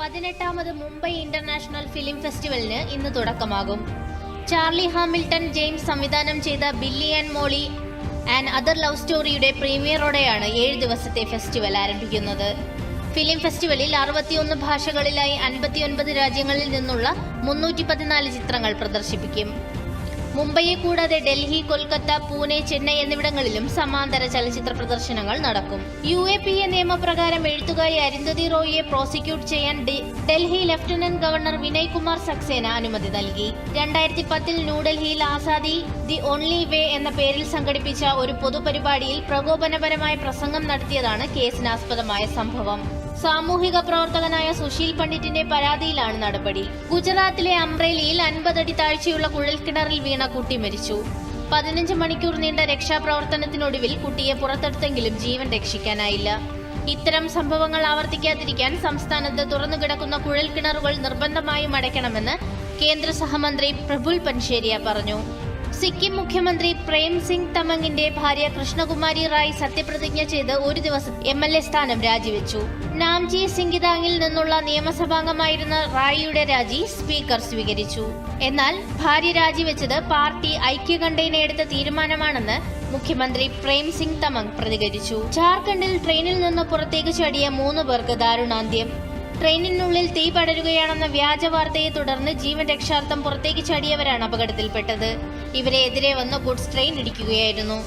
പതിനെട്ടാമത് Mumbai international film ഫെസ്റ്റിവലിന് ഇന്ന് തുടക്കമാകും. ചാർലി ഹാമിൽട്ടൺ ജെയിംസ് സംവിധാനം ചെയ്ത Billy and Molly and other love സ്റ്റോറിയുടെ പ്രീമിയറോടെയാണ് ഏഴ് ദിവസത്തെ ഫെസ്റ്റിവൽ ആരംഭിക്കുന്നത്. ഫിലിം ഫെസ്റ്റിവലിൽ അറുപത്തിയൊന്ന് ഭാഷകളിലായി അൻപത്തിയൊൻപത് രാജ്യങ്ങളിൽ നിന്നുള്ള മുന്നൂറ്റി പതിനാല് ചിത്രങ്ങൾ പ്രദർശിപ്പിക്കും. മുംബൈയെ കൂടാതെ ഡൽഹി കൊൽക്കത്ത പൂനെ ചെന്നൈ എന്നിവിടങ്ങളിലും സമാന്തര ചലച്ചിത്ര പ്രദർശനങ്ങൾ നടക്കും. യു എ പി എ നിയമപ്രകാരം എഴുത്തുകാരി അരുന്ധതി റോയിയെ പ്രോസിക്യൂട്ട് ചെയ്യാൻ ഡൽഹി ലഫ്റ്റനന്റ് ഗവർണർ വിനയ് കുമാർ സക്സേന അനുമതി നൽകി. രണ്ടായിരത്തി പത്തിൽ ന്യൂഡൽഹിയിൽ ആസാദി ദി ഓൺലി വേ എന്ന പേരിൽ സംഘടിപ്പിച്ച ഒരു പൊതുപരിപാടിയിൽ പ്രകോപനപരമായ പ്രസംഗം നടത്തിയതാണ് കേസിനാസ്പദമായ സംഭവം. സാമൂഹിക പ്രവർത്തകനായ സുശീൽ പണ്ഡിറ്റിന്റെ പരാതിയിലാണ് നടപടി. ഗുജറാത്തിലെ അംറേലിയിൽ അൻപതടി താഴ്ചയുള്ള കുഴൽക്കിണറിൽ വീണ കുട്ടി മരിച്ചു. പതിനഞ്ച് മണിക്കൂർ നീണ്ട രക്ഷാപ്രവർത്തനത്തിനൊടുവിൽ കുട്ടിയെ പുറത്തെടുത്തെങ്കിലും ജീവൻ രക്ഷിക്കാനായില്ല. ഇത്തരം സംഭവങ്ങൾ ആവർത്തിക്കാതിരിക്കാൻ സംസ്ഥാനത്ത് തുറന്നുകിടക്കുന്ന കുഴൽക്കിണറുകൾ നിർബന്ധമായും അടയ്ക്കണമെന്ന് കേന്ദ്ര സഹമന്ത്രി പ്രഫുൽ പൻഷേരിയ പറഞ്ഞു. സിക്കിം മുഖ്യമന്ത്രി പ്രേം സിംഗ് തമങ്ങിന്റെ ഭാര്യ കൃഷ്ണകുമാരി റായ് സത്യപ്രതിജ്ഞ ചെയ്ത് ഒരു ദിവസം എം എൽ എ സ്ഥാനം രാജിവെച്ചു. നാംജി സിംഗിതാങ്ങിൽ നിന്നുള്ള നിയമസഭാംഗമായിരുന്ന റായിയുടെ രാജി സ്പീക്കർ സ്വീകരിച്ചു. എന്നാൽ ഭാര്യ രാജിവെച്ചത് പാർട്ടി ഐക്യകണ്ഠേന എടുത്ത തീരുമാനമാണെന്ന് മുഖ്യമന്ത്രി പ്രേം സിംഗ് തമംഗ് പ്രതികരിച്ചു. ജാർഖണ്ഡിൽ ട്രെയിനിൽ നിന്ന് പുറത്തേക്ക് ചാടിയ മൂന്ന് പേർക്ക് ദാരുണാന്ത്യം. ട്രെയിനിനുള്ളിൽ തീ പടരുകയാണെന്ന വ്യാജ വാർത്തയെ തുടർന്ന് ജീവൻ രക്ഷാർത്ഥം പുറത്തേക്ക് ചാടിയവരാണ് അപകടത്തിൽപ്പെട്ടത്. ഇവരെ എതിരെ വന്ന് ഗുഡ്സ് ട്രെയിൻ ഇടിക്കുകയായിരുന്നു.